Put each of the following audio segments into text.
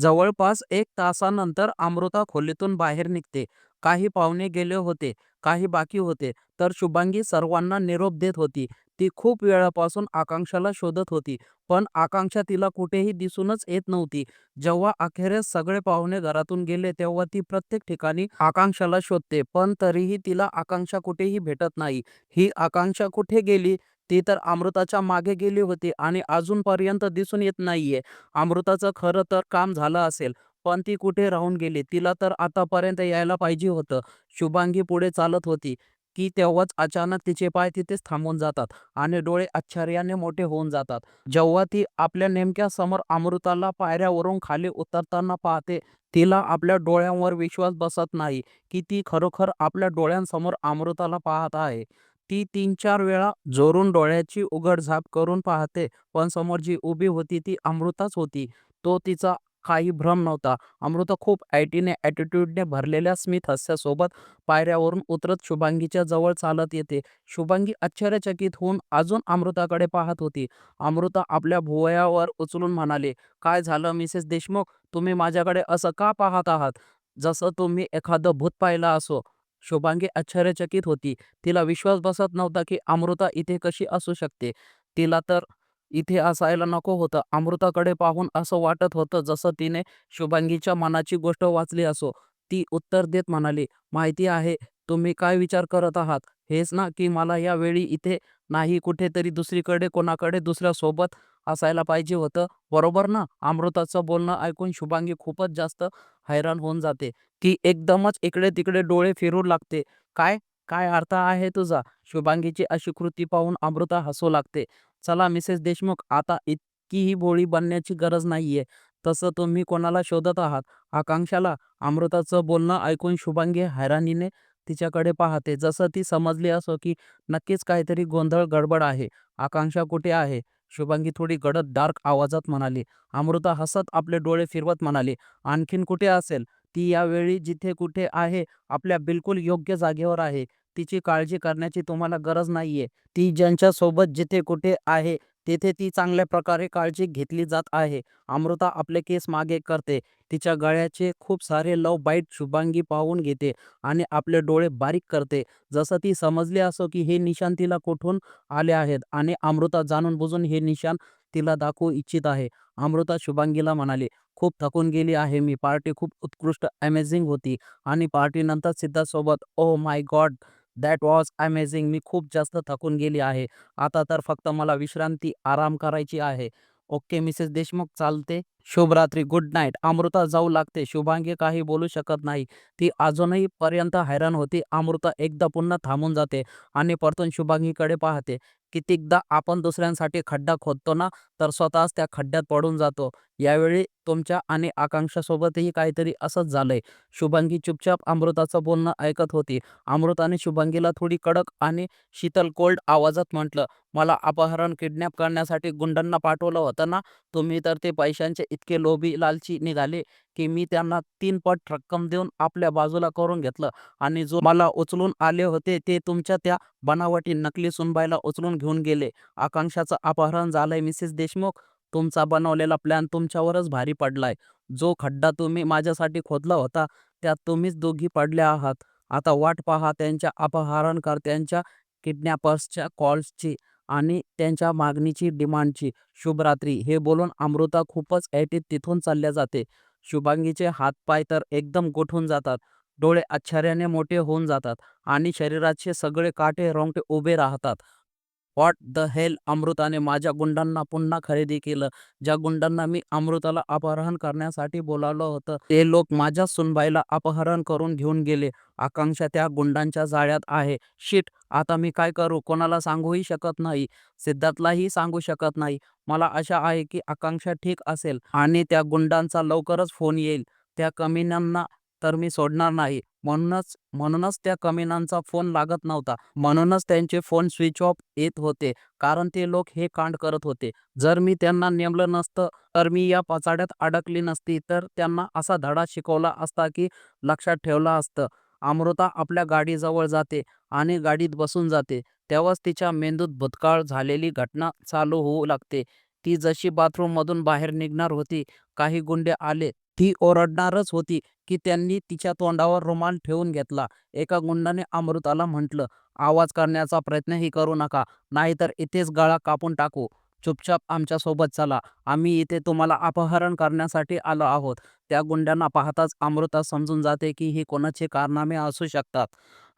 जवळपास एक तासानंतर अमृता खोलीतून बाहेर निघते. काही पाहुणे गेले होते, काही बाकी होते, तर शुभांगी सर्वांना निरोप देत होती. ती खूप वेळापासून आकांक्षाला शोधत होती, पण आकांक्षा तिला कुठेही दिसूनच येत नव्हती. जेव्हा अखेरीस सगळे पाहुणे घरातून गेले तेव्हा ती प्रत्येक ठिकाणी आकांक्षाला शोधते, पण तरीही तिला आकांक्षा कुठेही भेटत नाही. ही आकांक्षा कुठे गेली? ती तर अमृताच्या मागे गेली होती आणि अजूनपर्यंत दिसून येत नाहीये. अमृताचं खरं तर काम झालं असेल, पण ती कुठे राहून गेली? तिला तर आतापर्यंत यायला पाहिजे होतं. शुभांगी पुढे चालत होती की तेव्हाच अचानक तिचे पाय तिथेच थांबून जातात आणि डोळे आश्चर्याने मोठे होऊन जातात. जेव्हा ती आपल्या नेमक्या समोर अमृताला पायऱ्यावरून खाली उतरताना पाहते, तिला आपल्या डोळ्यांवर विश्वास बसत नाही की ती खरोखर आपल्या डोळ्यांसमोर अमृताला पाहत आहे. ती तीन चार वेळा जोरून डोळ्याची उघडझाप करून पाहते, पण समोर जी उभी होती ती अमृताच होती. तो तिचा काही भ्रम नव्हता. अमृता खूप ऐटीने, ॲटिट्यूडने भरलेल्या स्मित हस्यासोबत पायऱ्यावरून उतरत शुभांगीच्या जवळ चालत येते. शुभांगी आश्चर्यचकित होऊन अजून अमृताकडे पाहत होती. अमृता आपल्या भुवयावर उचलून म्हणाले "काय झालं मिसेस देशमुख? तुम्ही माझ्याकडे असं का पाहत आहात? जसं तुम्ही एखादं भूत पाहिलं असो." शुभांगी आश्चर्यचकित होती. तिला विश्वास बसत नव्हता की अमृता इथे कशी असू शकते. तिला तर इथे असायला नको होतं. अमृताकडे पाहून असं वाटत होतं जसं तिने शुभांगीच्या मनाची गोष्ट वाचली असो. ती उत्तर देत म्हणाली, "माहिती आहे तुम्ही काय विचार करत आहात. हेच ना की मला या वेळी इथे नाही कुठेतरी दुसरीकडे कोणाकडे दुसऱ्यासोबत असायला पाहिजे होतं, बरोबर ना?" अमृताचं बोलणं ऐकून शुभांगी खूपच जास्त हैराण होऊन जाते. की एकदमच इकडे-तिकडे डोळे फिरू लागते. "काय? काय अर्थ आहे तुझा?" शुभांगीची अशी कृती पाहून अमृता हसू लागते. "चला मिसेस देशमुख, आता इतकीही भोळी बनण्याची गरज नाहीये. तसं तुम्ही कोणाला शोधत आहात? आकांक्षाला?" अमृताचं बोलणं ऐकून शुभांगी हैराणीने तिच्याकडे पाहते, जसं ती समजली असो की नक्कीच काहीतरी गोंधळ गडबड आहे. "आकांक्षा कुठे आहे?" शुभांगी थोडी गडद डार्क आवाजात म्हणाली. अमृता हसत आपले डोळे फिरवत म्हणाली, "आणखीन कुठे असेल? ती यावेळी जिथे कुठे आहे, आपल्या बिलकुल योग्य जागेवर आहे. तिची काळजी करण्याची तुम्हाला गरज नाहीये. ती ज्यांच्यासोबत जिथे कुठे आहे, तेथे ती चांगल्या प्रकारे काळजी घेतली जात आहे." अमृता आपले केस मागे करते. तिच्या गळ्याचे खूप सारे लव बाईट शुभांगी पाहून घेते आणि आपले डोळे बारीक करते, जसं ती समजली असो की हे निशाण तिला कुठून आले आहेत आणि अमृता जाणून बुजून हे निशाण तिला दाखवू इच्छित आहे. अमृता शुभांगीला म्हणाली, "खूप थकून गेली आहे मी. पार्टी खूप उत्कृष्ट, अमेझिंग होती आणि पार्टीनंतर सिद्धासोबत ओ my god, that was amazing. मी खूप जास्त थकून गेली आहे. आता तर फक्त मला विश्रांती, आराम करायची आहे." "ओके मिसेस देशमुख, चालते. शुभरात्री, गुड नाईट." अमृता जाऊ लागते. शुभांगी काही बोलू शकत नाही. ती अजूनही पर्यंत हैराण होती. अमृता एकदा पुन्हा थांबून जाते आणि परतून शुभांगीकडे पाहते. "कितीकदा आपण दुसऱ्यांसाठी खड्डा खोदतो ना, तर स्वतःच त्या खड्ड्यात पडून जातो. यावेळी तुमच्या आणि आकांक्षासोबतही काहीतरी असंच झालंय." शुभांगी चुपचाप अमृताचं बोलणं ऐकत होती. अमृताने शुभांगीला थोडी कडक आणि शीतल कोल्ड आवाजात म्हटलं, "मला अपहरण, किडनॅप करण्यासाठी गुंडांना पाठवलं होतं ना? तुम्ही तर ते पैशांचे इतके लोभी, लालची निघाले की मी त्यांना तीन पट रक्कम देऊन आपल्या बाजूला करून घेतलं आणि जो मला उचलून आले होते ते तुमच्या त्या बनावटी नकली सुनबाईला उचलून घेऊन गेले. आकांक्षाचं अपहरण झालंय मिसेस देशमुख. तुमचा बनवलेला प्लॅन तुमच्यावरच भारी पडलाय. जो खड्डा तुम्ही माझ्यासाठी खोदला होता, त्यात तुम्हीच दोघी पडल्या आहात. आता वाट पहा त्यांच्या अपहरणकर्त्यांच्या, किडनॅपर्सच्या कॉल्सची आणि त्यांच्या मागणीची, डिमांडची. शुभरात्री." हे बोलून अमृता खूपच ऐटीत तिथून चालल्या जाते. शुभांगीचे हात-पाय तर एकदम गोठून जातात. डोळे आश्चर्याने मोठे होऊन जातात आणि शरीराचे सगळे काटे, रोंगटे उभे राहतात. What the hell? अमृताने माझ्या गुंडांना पुन्हा खरेदी केलं. ज्या गुंडांना मी अमृताला अपहरण करण्यासाठी बोलावलं होतं, ते लोक माझ्या सुनबाईला अपहरण करून घेऊन गेले. आकांक्षा त्या गुंडांच्या जाळ्यात आहे. शिट! आता मी काय करू? कोणाला सांगूही शकत नाही. सिद्धार्थलाही सांगू शकत नाही. मला आशा आहे की आकांक्षा ठीक असेल आणि त्या गुंडांचा लवकरच फोन येईल. त्या कमिन्यांना तर मी सोडणार नाही. म्हणूनच म्हणूनच त्या कमिनांचा फोन लागत नव्हता. म्हणूनच त्यांचे फोन स्विच ऑफ येत होते, कारण ते लोक हे कांड करत होते. जर मी त्यांना नेमलं नसतं, तर मी या पचाड्यात अडकली नसती, तर त्यांना असा धडा शिकवला असता की लक्षात ठेवलं असतं." अमृता आपल्या गाडीजवळ जाते आणि गाडीत बसून जाते. तेव्हाच तिच्या मेंदूत भूतकाळ झालेली घटना चालू होऊ लागते. ती जशी बाथरूममधून बाहेर निघणार होती, काही गुंडे आले. ती ओरडणारच होती की त्यांनी तिच्या तोंडावर रुमाल ठेवून घेतला. एका गुंडाने अमृताला म्हटलं, आवाज करण्याचा प्रयत्नही करू नका, नाहीतर इथेच गळा कापून टाकू. चुपचाप आमच्यासोबत चला. आम्ही इथे तुम्हाला अपहरण करण्यासाठी आलो आहोत. त्या गुंड्यांना पाहताच अमृता समजून जाते की ही कोणाचे कारनामे असू शकतात.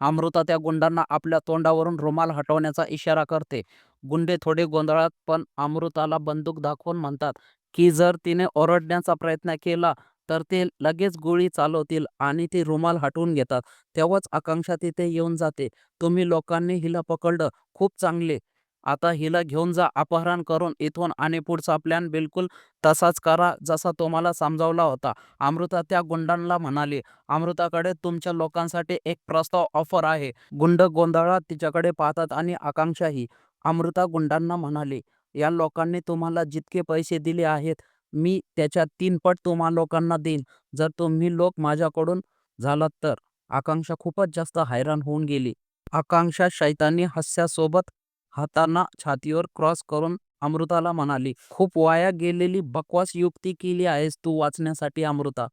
अमृता त्या गुंडांना आपल्या तोंडावरून रुमाल हटवण्याचा इशारा करते. गुंडे थोडे गोंधळात पण अमृताला बंदूक दाखवून म्हणतात की जर तिने ओरडण्याचा प्रयत्न केला तर ते लगेच गोळी चालवतील आणि ती रुमाल हटवून घेतात. तेव्हाच आकांक्षा तिथे येऊन जाते. तुम्ही लोकांनी हिला पकडलं, खूप चांगले. आता हिला घेऊन जा अपहरण करून इथून आणि पुढचा प्लॅन बिलकुल तसाच करा जसा तुम्हाला समजावला होता. अमृता त्या गुंडांना म्हणाली. अमृताकडे तुमच्या लोकांसाठी एक प्रस्ताव ऑफर आहे. गुंड गोंधळात तिच्याकडे पाहतात आणि आकांक्षाही. अमृता गुंडांना म्हणाली, या लोकांनी तुम्हाला जितके पैसे दिले आहेत, मी त्याच्या तीन पट तुम्हा लोकांना देईन जर तुम्ही लोक माझ्याकडून झालात तर. आकांक्षा खूपच जास्त हैराण होऊन गेली. आकांक्षा शैतानी हास्यासोबत हातांना छातीवर क्रॉस करून अमृताला म्हणाली, खूप वाया गेलेली बकवास युक्ती केली आहेस तू वाचण्यासाठी अमृता.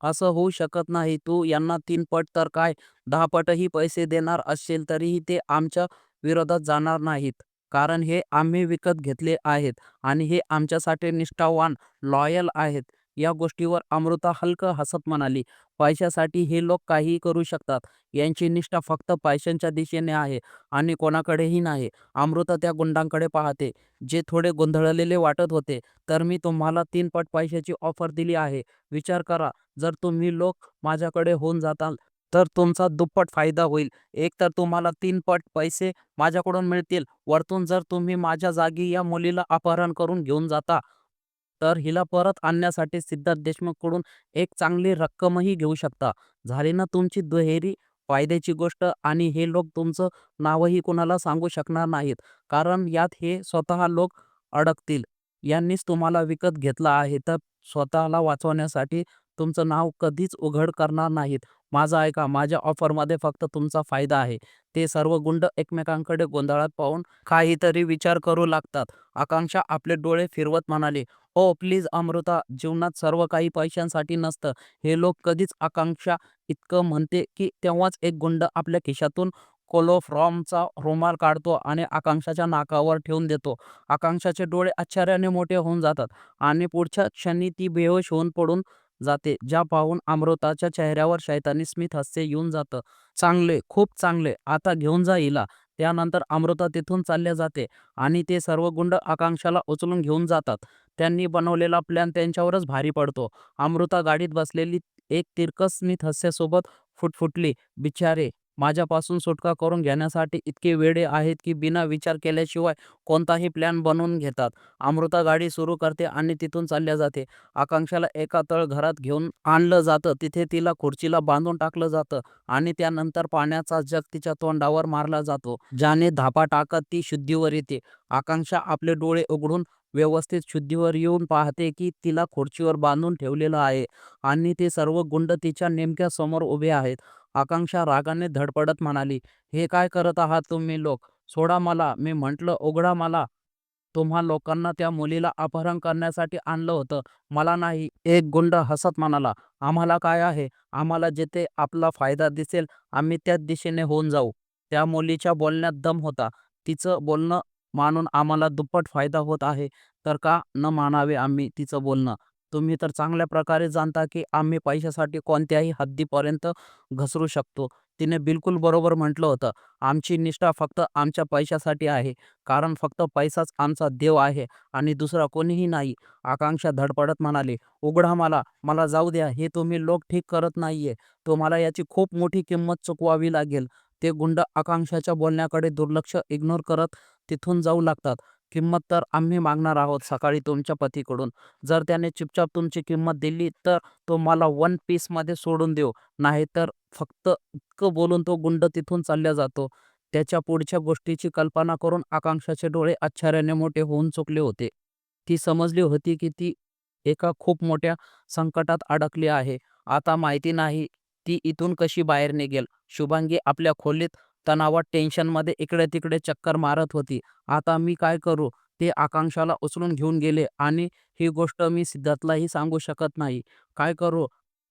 असं होऊ शकत नाही. तू यांना तीन पट तर काय, दहा पटही पैसे देणार असेल तरीही ते आमच्या विरोधात जाणार नाहीत. कारण हे आम्ही विकत घेतले आहेत आणि हे आमच्यासाठी निष्ठावान, लॉयल आहेत. या गोष्टीवर अमृता हलकं हसत म्हणाली, पैशासाठी हे लोक काहीही करू शकतात. यांची निष्ठा फक्त पैशांच्या दिशेने आहे आणि कोणाकडेही नाही. अमृता त्या गुंडांकडे पाहते, जे थोडे गोंधळलेले वाटत होते. तर मी तुम्हाला तीन पट पैशाची ऑफर दिली आहे. विचार करा, जर तुम्ही लोक माझ्याकडे होऊन जाताल तर तुमचा दुप्पट फायदा होईल. एक तर तुम्हाला तीन पट पैसे माझ्याकडून मिळतील, वरतून जर तुम्ही माझ्या जागी या मुलीला अपहरण करून घेऊन जाता तर हिला परत आणण्यासाठी सिद्धार्थ देशमुखकडून एक चांगली रक्कमही घेऊ शकता. झाली ना तुमची दुहेरी फायद्याची गोष्ट आणि हे लोक तुमचं नावही कुणाला सांगू शकणार नाहीत. कारण यात हे स्वतः लोक अडकतील. यांनीच तुम्हाला विकत घेतला आहे तर स्वतःला वाचवण्यासाठी तुमचं नाव कधीच उघड करणार नाहीत. माझा ऐका, माझ्या ऑफरमध्ये फक्त तुमचा फायदा आहे. ते सर्व गुंड एकमेकांकडे गोंधळात पाहून काहीतरी विचार करू लागतात. आकांक्षा आपले डोळे फिरवत म्हणाली, ओ प्लीज अमृता, जीवनात सर्व काही पैशांसाठी नसतं. हे लोक कधीच आकांक्षा इतकं म्हणते की तेव्हाच एक गुंड आपल्या खिशातून कोलोफ्रॉमचा रुमाल काढतो आणि आकांक्षाच्या नाकावर ठेवून देतो. आकांक्षाचे डोळे आश्चर्याने मोठे होऊन जातात आणि पुढच्या क्षणी ती बेहोश होऊन पडून जाते. ज्या पाहून अमृताच्या चेहऱ्यावर शैतानी स्मित हास्य येऊन जातं. चांगले, खूप चांगले. आता घेऊन जा हिला. त्यानंतर अमृता तिथून चालल्या जाते आणि ते सर्व गुंड आकांक्षाला उचलून घेऊन जातात. त्यांनी बनवलेला प्लॅन त्यांच्यावरच भारी पडतो. अमृता गाडीत बसलेली एक तिरकस स्मित हास्यासोबत फुटफुटली, बिचारे माझ्यापासून सुटका करून घेण्यासाठी इतके वेडे आहेत की बिना विचार केल्याशिवाय कोणताही प्लॅन बनवून घेतात. अमृता गाडी सुरू करते आणि तिथून चालल्या जाते. आकांक्षाला एका तळ घरात घेऊन आणलं जातं. तिथे तिला खुर्चीला बांधून टाकलं जातं आणि त्यानंतर पाण्याचा जग तिच्या तोंडावर मारला जातो. ज्याने धापा टाकत ती शुद्धीवर येते. आकांक्षा आपले डोळे उघडून व्यवस्थित शुद्धीवर येऊन पाहते की तिला खुर्चीवर बांधून ठेवलेलं आहे आणि ते सर्व गुंड तिच्या नेमक्या समोर उभे आहेत. आकांक्षा रागाने धडपडत म्हणाली, हे काय करत आहात तुम्ही लोक? सोडा मला. मी म्हटलं उघडा मला. तुम्हा लोकांना त्या मुलीला अपहरण करण्यासाठी आणलं होतं, मला नाही. एक गुंड हसत म्हणाला, आम्हाला काय आहे? आम्हाला जिथे आपला फायदा दिसेल आम्ही त्याच दिशेने होऊन जाऊ. त्या मुलीच्या बोलण्यात दम होता. तिचं बोलणं मानून आम्हाला दुप्पट फायदा होत आहे तर का न मानावे आम्ही तिचं बोलणं? तुम्ही तर चांगल्या प्रकारे जाणता की आम्ही पैशासाठी कोणत्याही हद्दीपर्यंत घसरू शकतो. तिने बिलकुल बरोबर म्हटलं होतं. आमची निष्ठा फक्त आमच्या पैशासाठी आहे. कारण फक्त पैसाच आमचा देव आहे आणि दुसरा कोणीही नाही. आकांक्षा धडपडत म्हणाली, उघडा मला. मला जाऊ द्या. हे तुम्ही लोक ठीक करत नाहीये. तुम्हाला याची खूप मोठी किंमत चुकवावी लागेल. ते गुंड आकांक्षाच्या बोलण्याकडे दुर्लक्ष इग्नोर करत तिथून जाऊ लागतात. किंमत तर आम्ही मागणार आहोत सकाळी तुमच्या पतीकडून. जर त्याने चुपचाप तुमची किंमत दिली तर तुम्हाला वन पीसमध्ये सोडून देऊ. नाहीतर फक्त इतकं बोलून तो गुंड तिथून चालल्या जातो. त्याच्या पुढच्या गोष्टीची कल्पना करून आकांक्षाचे डोळे आश्चर्याने मोठे होऊन चुकले होते. ती समजली होती की ती एका खूप मोठ्या संकटात अडकली आहे. आता माहिती नाही ती इथून कशी बाहेर निघेल. शुभांगी आपल्या खोलीत तणावात टेन्शनमध्ये इकडे तिकडे चक्कर मारत होती. आता मी काय करू? ते आकांक्षाला उचलून घेऊन गेले आणि ही गोष्ट मी सिद्धार्थलाही सांगू शकत नाही. काय करू?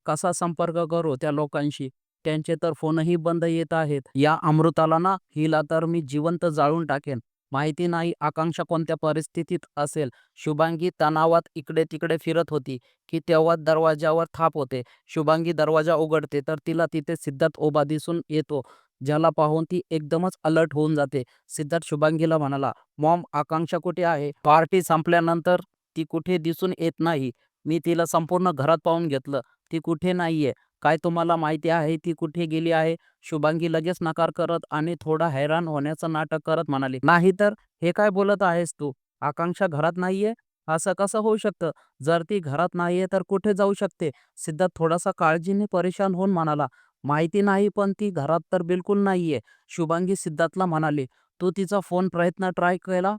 कसा संपर्क करू त्या लोकांशी? त्यांचे तर फोनही बंद येत आहेत. या अमृताला ना हिला तर मी जिवंत जाळून टाकेन. माहिती नाही आकांक्षा कोणत्या परिस्थितीत असेल. शुभांगी तणावात इकडे तिकडे फिरत होती की तेव्हा दरवाजावर थाप होते. शुभांगी दरवाजा उघडते तर तिला तिथे सिद्धार्थ उभा दिसून येतो. ज्याला पाहून ती एकदमच अलर्ट होऊन जाते. सिद्धार्थ शुभांगीला म्हणाला मॉम आकांक्षा कुठे आहे? पार्टी संपल्यानंतर ती कुठे दिसून येत नाही. मी तिला संपूर्ण घरात पाहून घेतलं. ती कुठे नाहीये. काय तुम्हाला माहिती आहे ती कुठे गेली आहे? शुभांगी लगेच नकार करत आणि थोडा हैराण होण्याचं नाटक करत म्हणाली नाही तर हे काय बोलत आहेस तू? आकांक्षा घरात नाहीये? असं कसं होऊ शकतं? जर ती घरात नाहीये तर कुठे जाऊ शकते? सिद्धार्थ थोडासा काळजीने परेशान होऊन म्हणाला माहिती नाही पण ती घरात तर बिलकुल नाहीये. शुभांगी सिद्धार्थला म्हणाली तू तिचा फोन प्रयत्न ट्राय केला?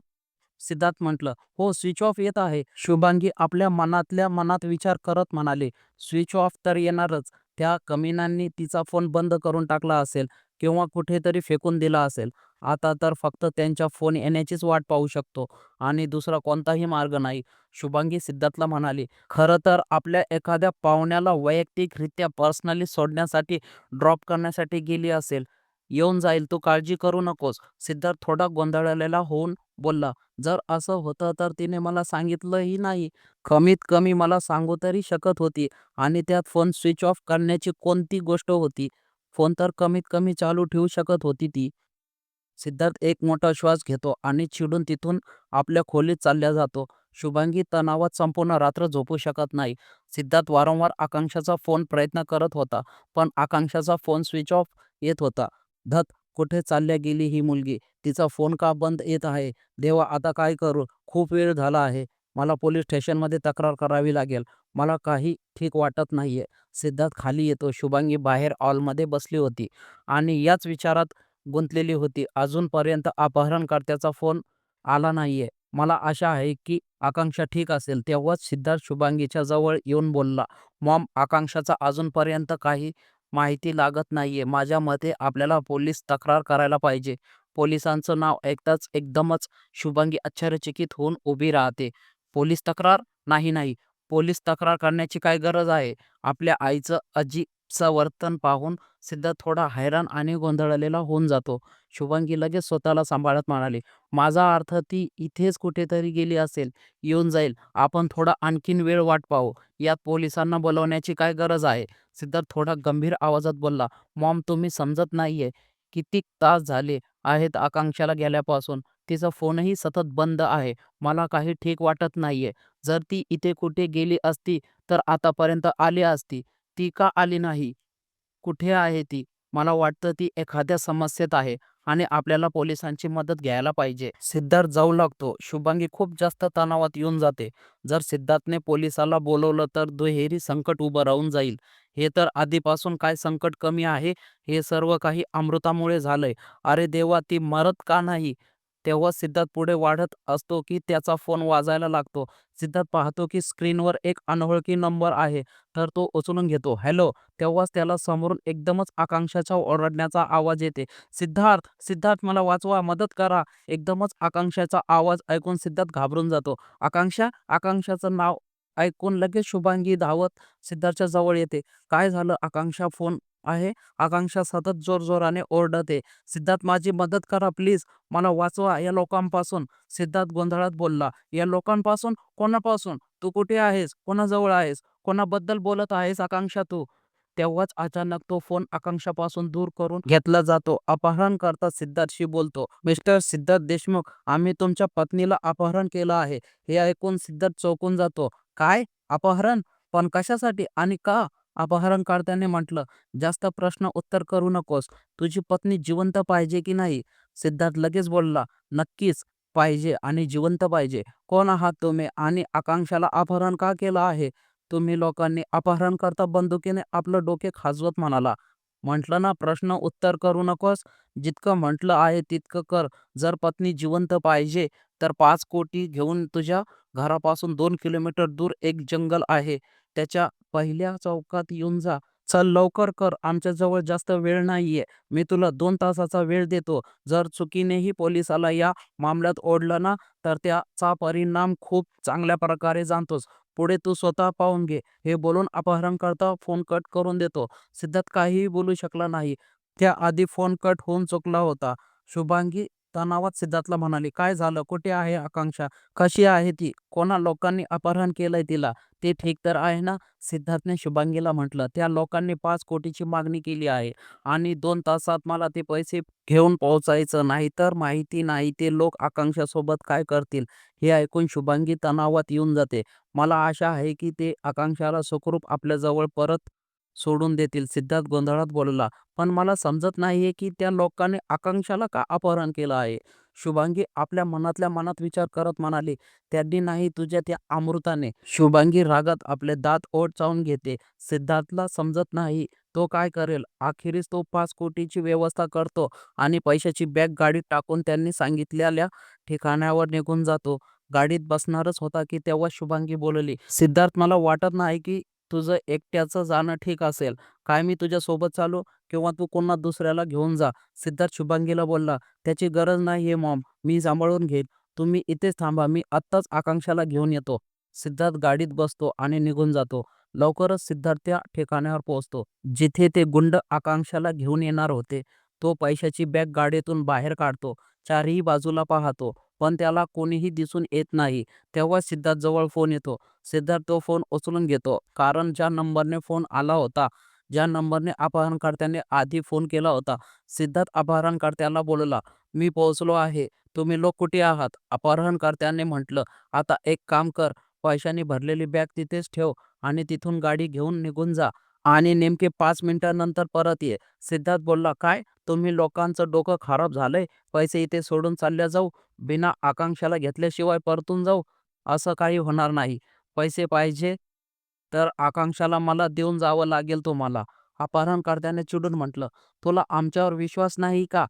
सिद्धार्थ म्हटलं हो स्विच ऑफ येत आहे. शुभांगी आपल्या मनातल्या मनात विचार करत म्हणाले स्विच ऑफ तर येणारच. त्या कमिनांनी तिचा फोन बंद करून टाकला असेल किंवा कुठेतरी फेकून दिला असेल. आता तर फक्त त्यांच्या फोन येण्याचीच वाट पाहू शकतो. आणि दुसरा कोणताही मार्ग नाही. शुभांगी सिद्धार्थला म्हणाली खरं तर आपल्या एखाद्या पाहुण्याला वैयक्तिकरित्या पर्सनली सोडण्यासाठी ड्रॉप करण्यासाठी गेली असेल. येऊन जाईल तू काळजी करू नकोस. सिद्धार्थ थोडा गोंधळलेला होऊन बोलला जर असं होतं तर तिने मला सांगितलंही नाही. कमीत कमी मला सांगू तरी शकत होती आणि त्यात फोन स्विच ऑफ करण्याची कोणती गोष्ट होती? फोन तर कमीत कमी चालू ठेवू शकत होती ती. सिद्धार्थ एक मोठा श्वास घेतो आणि चिडून तिथून आपल्या खोलीत चालल्या जातो. शुभांगी तणावात संपूर्ण रात्र झोपू शकत नाही. सिद्धार्थ वारंवार आकांक्षाचा फोन प्रयत्न करत होता पण आकांक्षाचा फोन स्विच ऑफ येत होता. धत कुठे चालल्या गेली ही मुलगी? तिचा फोन का बंद येत आहे? देवा आता काय करू? खूप वेळ झाला आहे. मला पोलीस स्टेशनमध्ये तक्रार करावी लागेल. मला काही ठीक वाटत नाहीये. सिद्धार्थ खाली येतो. शुभांगी बाहेर हॉलमध्ये बसली होती आणि याच विचारात गुंतलेली होती. अजूनपर्यंत अपहरणकर्त्याचा फोन आला नाहीये. मला आशा आहे की आकांक्षा ठीक असेल. तेव्हाच सिद्धार्थ शुभांगीच्या जवळ येऊन बोलला मॉम आकांक्षाचा अजूनपर्यंत काही माहिती लागत नाहीये. माझ्या मते आपल्याला पोलीस तक्रार करायला पाहिजे. पोलिसांचं नाव ऐकताच एकदमच शुभांगी आश्चर्यचकित होऊन उभी राहते. पोलीस तक्रार? नाही नाही. पोलीस तक्रार करण्याची काय गरज आहे? आपल्या आईचं चं वर्तन पाहून सिद्धार्थ थोडा हैराण आणि गोंधळलेला होऊन जातो. शुभांगी लगेच स्वतःला सांभाळत म्हणाली माझा अर्थ ती इथेच कुठेतरी गेली असेल. येऊन जाईल. आपण थोडा आणखीन वेळ वाट पाहू. यात पोलिसांना बोलवण्याची काय गरज आहे? सिद्धार्थ थोडा गंभीर आवाजात बोलला मॉम तुम्ही समजत नाहीये. किती तास झाले आहेत आकांक्षाला गेल्यापासून. तिचा फोनही सतत बंद आहे. मला काही ठीक वाटत नाहीये. जर ती इथे कुठे गेली असती तर आतापर्यंत आली असती. ती का आली नाही. कुठे आहे ती? मला वाटतं ती एखाद्या समस्येत आहे आणि आपल्याला पोलिसांची मदत घ्यायला पाहिजे. सिद्धार्थ जाऊ लागतो. शुभांगी खूप जास्त तणावात येऊन जाते. जर सिद्धार्थने पोलिसाला बोलवलं तर दुहेरी संकट उभं राहून जाईल. हे तर आधीपासून काय संकट कमी आहे? हे सर्व काही अमृतामुळे झालंय. अरे देवा ती मरत का नाही? तेव्हा सिद्धार्थ पुढे वाढत असतो की त्याचा फोन वाजायला लागतो. सिद्धार्थ पाहतो की स्क्रीनवर एक अनोळखी नंबर आहे तर तो उचलून घेतो. हॅलो! तेव्हाच त्याला समोरून एकदमच आकांक्षाचा ओरडण्याचा आवाज येते. सिद्धार्थ सिद्धार्थ मला वाचवा मदत करा. एकदमच आकांक्षाचा आवाज ऐकून सिद्धार्थ घाबरून जातो. आकांक्षा? आकांक्षाचं नाव ऐकून लगेच शुभांगी धावत सिद्धार्थच्या जवळ येते. काय झालं? आकांक्षा फोन आहे. आकांक्षा सतत जोरजोराने ओरडते. सिद्धार्थ माझी मदत करा प्लीज. मला वाचवा या लोकांपासून. सिद्धार्थ गोंधळात बोलला. या लोकांपासून? कोणापासून? तू कुठे आहेस? कोणाजवळ आहेस? कोणाबद्दल बोलत आहेस आकांक्षा तू? तेव्हाच अचानक तो फोन आकांक्षापासून दूर करून घेतला जातो. अपहरण करता सिद्धार्थशी बोलतो मिस्टर सिद्धार्थ देशमुख आम्ही तुमच्या पत्नीला अपहरण केलं आहे. हे ऐकून सिद्धार्थ चौकून जातो. काय? अपहरण? पण कशासाठी? आणि का? अपहरणकर्त्याने म्हटलं जास्त प्रश्न उत्तर करू नकोस. तुझी पत्नी जिवंत पाहिजे की नाही? सिद्धार्थ लगेच बोलला नक्कीच पाहिजे आणि जिवंत पाहिजे. कोण आहात तुम्ही आणि आकांक्षाला अपहरण का केलं आहे? तुम्ही लोकांनी अपहरण करता बंदुकीने आपलं डोके खाजवत म्हणाला. म्हटलं ना प्रश्न उत्तर करू नकोस. जितकं म्हटलं आहे तितकं कर. जर पत्नी जिवंत पाहिजे तर पाच कोटी घेऊन तुझ्या घरापासून दोन किलोमीटर दूर एक जंगल आहे. त्याच्या पहिल्या चौकात येऊन जा. चल लवकर कर. आमच्याजवळ जास्त वेळ नाहीये. मी तुला दोन तासाचा वेळ देतो. जर चुकीनेही पोलिसाला या मामल्यात ओढलं ना तर त्याचा परिणाम खूप चांगल्या प्रकारे जाणतोस. पुढे तू स्वतः पाहून घे. हे बोलून अपहरणकर्ता फोन कट करून देतो. सिद्धार्थ काहीही बोलू शकला नाही. त्याआधी फोन कट होऊन चुकला होता. शुभांगी तणावात सिद्धार्थला म्हणाली काय झालं? कुठे आहे आकांक्षा? कशी आहे ती? कोणा लोकांनी अपहरण केलंय तिला? ते ठीक तर आहे ना? सिद्धार्थने शुभांगीला म्हटलं त्या लोकांनी पाच कोटीची मागणी केली आहे आणि दोन तासात मला ते पैसे घेऊन पोहोचायचं. नाही तर माहिती नाही ते लोक आकांक्षासोबत काय करतील? हे ऐकून शुभांगी तणावात येऊन जाते. मला आशा आहे की ते आकांक्षाला सुखरूप आपल्याजवळ परत सोडून देतील. सिद्धार्थ गोंधळात बोलला पण मला समजत नाहीये की त्या लोकांनी आकांक्षाला का अपहरण केलं आहे? शुभांगी आपल्या मनातल्या मनात विचार करत म्हणाली त्यांनी नाही तुझ्या त्या अमृताने. शुभांगी रागात आपले दात ओढ चावून घेते. सिद्धार्थला समजत नाही तो काय करेल? अखेरीस तो पाच कोटीची व्यवस्था करतो आणि पैशाची बॅग गाडीत टाकून त्यांनी सांगितलेल्या ठिकाणावर निघून जातो. गाडीत बसणारच होता की तेव्हा शुभांगी बोलली सिद्धार्थ मला वाटत नाही की तुझं एकट्याचं जाणं ठीक असेल. काय मी तुझ्या सोबत चालू किंवा तू कोणा दुसऱ्याला घेऊन जा. सिद्धार्थ शुभांगीला बोलला त्याची गरज नाही आहे मॉम मी सांभाळून घेईन. तुम्ही इथेच थांबा मी आत्ताच आकांक्षाला घेऊन येतो. सिद्धार्थ गाडीत बसतो आणि निघून जातो. लवकरच सिद्धार्थ त्या ठिकाणावर पोहोचतो जिथे ते गुंड आकांक्षाला घेऊन येणार होते. तो पैशाची बॅग गाडीतून बाहेर काढतो चारही बाजूला पाहतो. पण त्याला कोणीही दिसून येत नाही. तेव्हा सिद्धार्थ जवळ फोन येतो. सिद्धार्थ तो फोन उचलून घेतो. कारण ज्या नंबरने फोन आला होता ज्या नंबरने अपहरणकर्त्याने आधी फोन केला होता सिद्धार्थ अपहरणकर्त्याला बोलला मी पोहोचलो आहे. तुम्ही लोक कुठे आहात? अपहरणकर्त्याने म्हटलं आता एक काम कर. पैशाने भरलेली बॅग तिथेच ठेव आणि तिथून गाडी घेऊन निघून जा. आणि नेमके पाच मिनिटांनंतर परत ये. सिद्धार्थ बोलला काय? तुम्ही लोकांचं डोकं खराब झालंय. पैसे इथे सोडून चालल्या जाऊ. बिना आकांक्षाला घेतल्याशिवाय परतून जाऊ. असं काही होणार नाही. पैसे पाहिजे तर आकांक्षाला मला देऊन जावं लागेल तुम्हाला. अपहरणकर्त्याने चिडून म्हटलं तुला आमच्यावर विश्वास नाही का?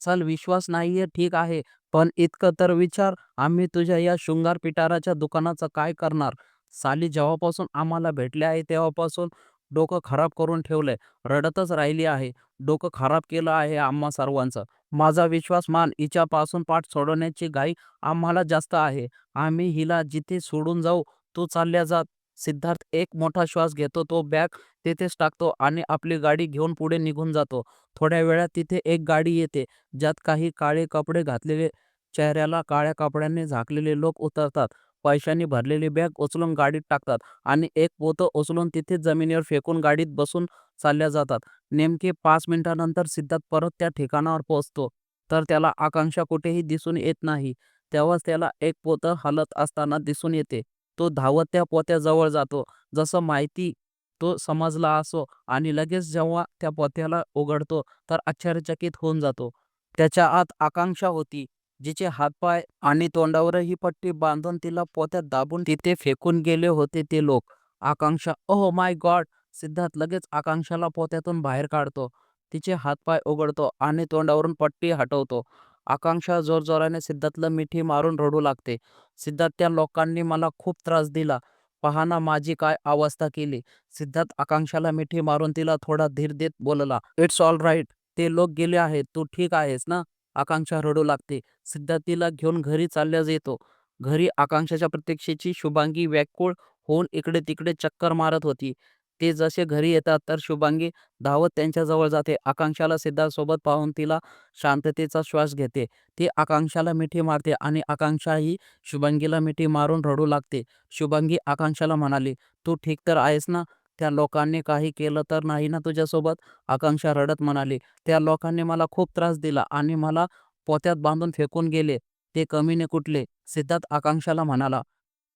चल विश्वास नाहीये ठीक आहे. पण इतकं तर विचार. आम्ही तुझ्या या शृंगार पिटाराच्या दुकानाचं काय करणार? साली जेव्हापासून आम्हाला भेटले आहे तेव्हापासून डोकं खराब करून ठेवलंय. रडतच राहिली आहे. डोकं खराब केलं आहे आम्हा सर्वांचं. माझा विश्वास मान हिच्यापासून पाठ सोडवण्याची घाई आम्हाला जास्त आहे. आम्ही हिला जिथे सोडून जाऊ तू चालल्या जात. सिद्धार्थ एक मोठा श्वास घेतो तो बॅग तिथेच टाकतो आणि आपली गाडी घेऊन पुढे निघून जातो. थोड्या वेळात तिथे एक गाडी येते ज्यात काही काळे कपडे घातलेले चेहऱ्याला काळ्या कपड्यांनी झाकलेले लोक उतरतात. पैशांनी भरलेली बॅग उचलून गाडीत टाकतात आणि एक पोतं उचलून तिथे जमिनीवर फेकून गाडीत बसून चालल्या जातात. नेमके पाच मिनिटानंतर सिद्धार्थ परत त्या ठिकाणावर पोहोचतो. तर त्याला आकांक्षा कुठेही दिसून येत नाही. तेव्हाच त्याला एक पोतं हलत असताना दिसून येते. तो धावत त्या पोत्याजवळ जातो. जसं माहिती तो समजला असो आणि लगेच जेव्हा त्या पोत्याला उघडतो तर आश्चर्यचकित होऊन जातो. त्याच्या आत आकांक्षा होती. जिचे हातपाय आणि तोंडावरही पट्टी बांधून तिला पोत्यात दाबून तिथे फेकून गेले होते ते लोक. आकांक्षा ओह माय गॉड! सिद्धार्थ लगेच आकांक्षाला पोत्यातून बाहेर काढतो. तिचे हातपाय उघडतो आणि तोंडावरून पट्टी हटवतो. आकांक्षा जोरजोराने सिद्धार्थला मिठी मारून रडू लागते. सिद्धार्थ त्या लोकांनी मला खूप त्रास दिला. पहाना माझी काय अवस्था केली. सिद्धार्थ आकांक्षाला मिठी मारून तिला थोडा धीर देत बोलला इट्स ऑल राईट. ते लोक गेले आहेत. तू ठीक आहेस ना? आकांक्षा रडू लागते. सिद्धार्थीला घेऊन घरी चालल्या येतो घरी आकांक्षाच्या प्रतीक्षेची शुभांगी व्याकुळ होऊन इकडे तिकडे चक्कर मारत होती. ते जसे घरी येतात तर शुभांगी धावत त्यांच्याजवळ जाते. आकांक्षाला सिद्धार्थ सोबत पाहून तिला शांततेचा श्वास घेते. ती आकांक्षाला मिठी मारते आणि आकांक्षाही शुभांगीला मिठी मारून रडू लागते. शुभांगी आकांक्षाला म्हणाली तू ठीक तर आहेस ना? त्या लोकांनी काही केलं तर नाही ना तुझ्यासोबत? आकांक्षा रडत म्हणाली. त्या लोकांनी मला खूप त्रास दिला आणि मला पोत्यात बांधून फेकून गेले. ते कमीने कुठले? सिद्धार्थ आकांक्षाला म्हणाला.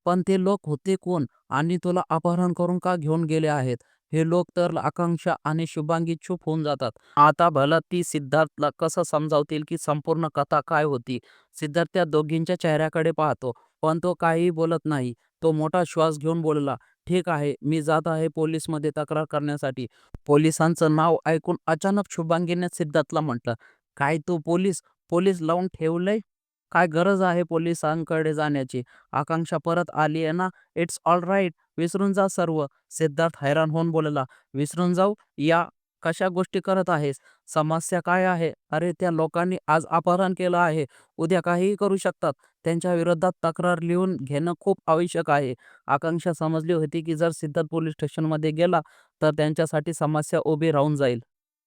पण ते लोक होते कोण? आणि तुला अपहरण करून का घेऊन गेले आहेत? हे लोक तर आकांक्षा आणि शुभांगी चूप होऊन जातात. आता भला ती सिद्धार्थला कसं समजावतील की संपूर्ण कथा काय होती? सिद्धार्थ त्या दोघींच्या चेहऱ्याकडे पाहतो. पण तो काहीही बोलत नाही. तो मोठा श्वास घेऊन बोलला. ठीक आहे. मी जात आहे पोलीसमध्ये तक्रार करण्यासाठी. पोलिसांचं नाव ऐकून अचानक शुभांगीने सिद्धार्थला म्हटलं काय तू पोलीस? पोलीस लावून ठेवलंय? काय गरज आहे पोलिसांकडे जाण्याची? आकांक्षा परत आली आहे ना? It's all right. विसरून जा सर्व. सिद्धार्थ हैराण होऊन बोलला विसरून जाऊ? या कशा गोष्टी करत आहेस? समस्या काय आहे? अरे त्या लोकांनी आज अपहरण केलं आहे. उद्या काहीही करू शकतात. त्यांच्या विरोधात तक्रार लिहून घेणं खूप आवश्यक आहे. आकांक्षा समजली होती की जर सिद्धार्थ पोलीस स्टेशनमध्ये गेला तर त्यांच्यासाठी समस्या उभी राहून जाईल.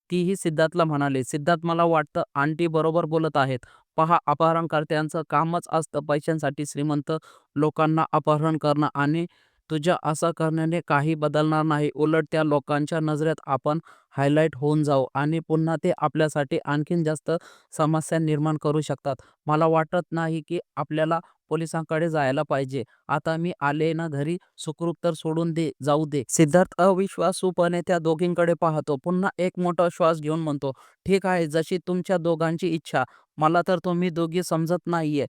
तीही सिद्धार्थला म्हणाले सिद्धार्थ मला वाटतं आंटी बरोबर बोलत आहेत. पहा अपहरणकर्त्यांचं कामच असतं पैशांसाठी श्रीमंत लोकांना अपहरण करणं आणि तुझ्या असं करण्याने काही बदलणार नाही. उलट त्या लोकांच्या नजरेत आपण हायलाईट होऊन जाऊ आणि पुन्हा ते आपल्यासाठी आणखीन जास्त समस्या निर्माण करू शकतात. मला वाटत नाही की आपल्याला पोलिसांकडे जायला पाहिजे. आता मी आले ना घरी सुखरूप तर सोडून दे जाऊ दे. सिद्धार्थ अविश्वासूपणे त्या दोघींकडे पाहतो. पुन्हा एक मोठा श्वास घेऊन म्हणतो ठीक आहे जशी तुमच्या दोघांची इच्छा. मला तर तुम्ही दोघी समजत नाहीये.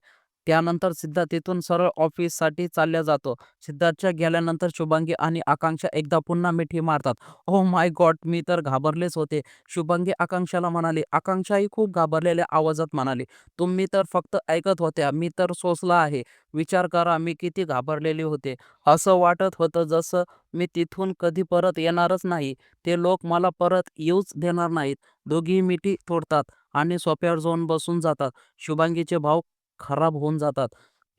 त्यानंतर सिद्धार्थ तिथून सरळ ऑफिससाठी चालल्या जातो. सिद्धार्थच्या गेल्यानंतर शुभांगी आणि आकांक्षा एकदा पुन्हा मिठी मारतात. ओ माय गॉड मी तर घाबरलेच होते. शुभांगी आकांक्षाला म्हणाली आकांक्षाही खूप घाबरलेल्या आवाजात म्हणाली तुम्ही तर फक्त ऐकत होत्या मी तर सोसला आहे. विचार करा मी किती घाबरलेले होते. असं वाटत होतं जसं मी तिथून कधी परत येणारच नाही. ते लोक मला परत येऊच देणार नाहीत. दोघी मिठी तोडतात आणि सोप्यावर जाऊन बसून जातात. शुभांगीचे भाव खराब होऊन जातात.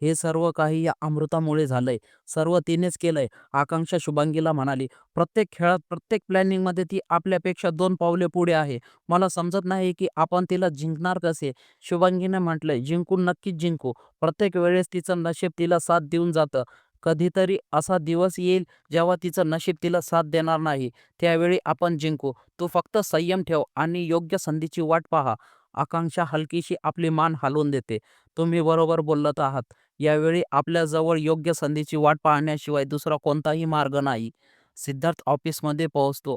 हे सर्व काही या अमृतामुळे झालंय. सर्व तिनेच केलंय. आकांक्षा शुभांगीला म्हणाली प्रत्येक खेळात प्रत्येक प्लॅनिंगमध्ये ती आपल्यापेक्षा दोन पावले पुढे आहे. मला समजत नाही की आपण तिला जिंकणार कसे. शुभांगीने म्हटलंय जिंकून नक्कीच जिंकू. प्रत्येक वेळेस तिचं नशीब तिला साथ देऊन जातं. कधीतरी असा दिवस येईल जेव्हा तिचं नशीब तिला साथ देणार नाही. त्यावेळी आपण जिंकू. तू फक्त संयम ठेव आणि योग्य संधीची वाट पहा. आकांक्षा हलकीशी आपली मान हलवून देते. तुम्ही बरोबर बोलत आहात. यावेळी आपल्याजवळ योग्य संधीची वाट पाहण्याशिवाय दुसरा कोणताही मार्ग नाही. सिद्धार्थ ऑफिसमध्ये पोहोचतो.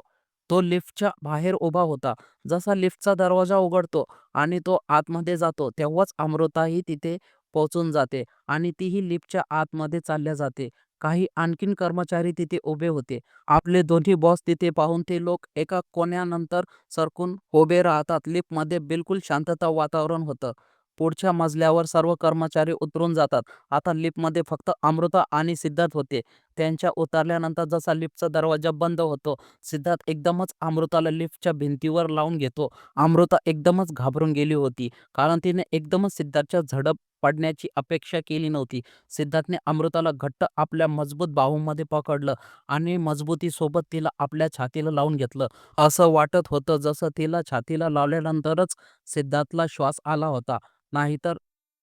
तो लिफ्टच्या बाहेर उभा होता. जसा लिफ्टचा दरवाजा उघडतो आणि तो आतमध्ये जातो तेव्हाच अमृताही तिथे पोहोचून जाते आणि तीही लिफ्टच्या आतमध्ये चालल्या जाते. काही आणखीन कर्मचारी तिथे उभे होते. आपले दोन्ही बॉस तिथे पाहून ते लोक एका कोण्यानंतर सरकून उभे राहतात. लिफ्टमध्ये बिलकुल शांतता वातावरण होतं. पुढच्या मजल्यावर सर्व कर्मचारी उतरून जातात. आता लिफ्टमध्ये फक्त अमृता आणि सिद्धार्थ होते. त्यांच्या उतरल्यानंतर जसा लिफ्टचा दरवाजा बंद होतो सिद्धार्थ एकदमच अमृताला लिफ्टच्या भिंतीवर लावून घेतो. अमृता एकदमच घाबरून गेली होती कारण तिने एकदमच सिद्धार्थच्या झडप पडण्याची अपेक्षा केली नव्हती. सिद्धार्थने अमृताला घट्ट आपल्या मजबूत बाहूमध्ये पकडलं आणि मजबूतीसोबत तिला आपल्या छातीला लावून घेतलं. असं वाटत होतं जसं तिला छातीला लावल्यानंतरच सिद्धार्थला श्वास आला होता. नाहीतर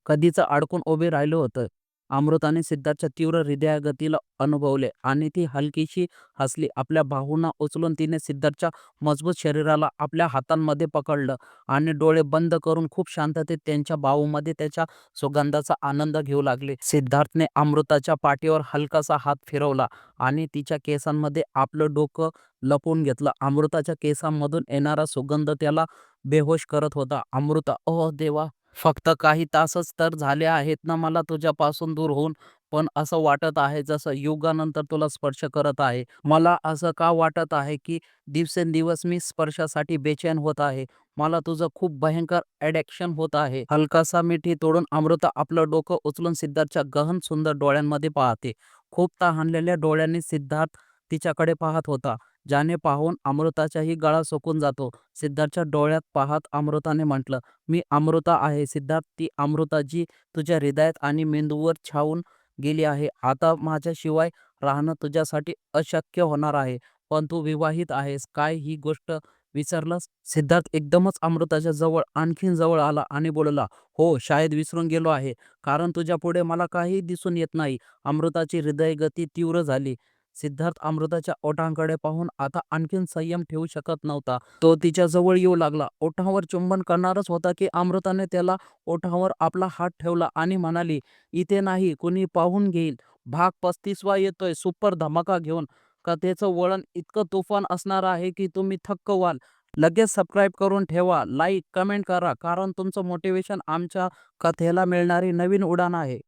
कधीच अडकून उभे राहिलं होतं. अमृताने सिद्धार्थच्या तीव्र हृदयगतीला अनुभवले आणि ती हलकीशी हसली. आपल्या बाहूंना उचलून तिने सिद्धार्थच्या मजबूत शरीराला आपल्या हातांमध्ये पकडलं आणि डोळे बंद करून खूप शांततेत त्यांच्या बाहूमध्ये त्याच्या सुगंधाचा आनंद घेऊ लागले. सिद्धार्थने अमृताच्या पाठीवर हलकासा हात फिरवला आणि तिच्या केसांमध्ये आपलं डोकं लपवून घेतलं. अमृताच्या केसांमधून येणारा सुगंध त्याला बेहोश करत होता. अमृता ओह देवा फक्त काही तासच तर झाले आहेत ना मला तुझ्यापासून दूर होऊन पण असं वाटत आहे जसं युगानंतर तुला स्पर्श करत आहे. मला असं का वाटत आहे की दिवसेंदिवस मी स्पर्शासाठी बेचैन होत आहे. मला तुझं खूप भयंकर ॲडिक्शन होत आहे. हलकासा मिठी तोडून अमृता आपलं डोकं उचलून सिद्धार्थच्या गहन सुंदर डोळ्यांमध्ये पाहते. खूप तहानलेल्या डोळ्यांनी सिद्धार्थ तिच्याकडे पाहत होता. ज्याने पाहून अमृताचाही गळा सुकून जातो. सिद्धार्थच्या डोळ्यात पाहत अमृताने म्हटलं मी अमृता आहे. सिद्धार्थ ती अमृता जी तुझ्या हृदयात आणि मेंदूवर छावून गेली आहे. आता माझ्याशिवाय राहणं तुझ्यासाठी अशक्य होणार आहे. पण तू विवाहित आहेस. काय ही गोष्ट विसरलास? सिद्धार्थ एकदमच अमृताच्या जवळ आणखीन जवळ आला आणि बोलला हो शाळेत विसरून गेलो आहे. कारण तुझ्या पुढे मला काही दिसून येत नाही. अमृताची हृदयगती तीव्र झाली. सिद्धार्थ अमृताच्या ओठांकडे पाहून आता आणखीन संयम ठेवू शकत नव्हता. तो तिच्या जवळ येऊ लागला. ओठावर चुंबन करणारच होता की अमृताने त्याला ओठावर आपला हात ठेवला आणि म्हणाली इथे नाही कुणी पाहून घेईल. भाग पस्तीसवा येतोय सुपर धमाका घेऊन. कथेचं वळण इतकं तुफान असणार आहे की तुम्ही थक्क व्हाल. लगेच सबस्क्राईब करून ठेवा लाईक कमेंट करा कारण तुमचं मोटिवेशन आमच्या कथेला मिळणारी नवीन उडान आहे.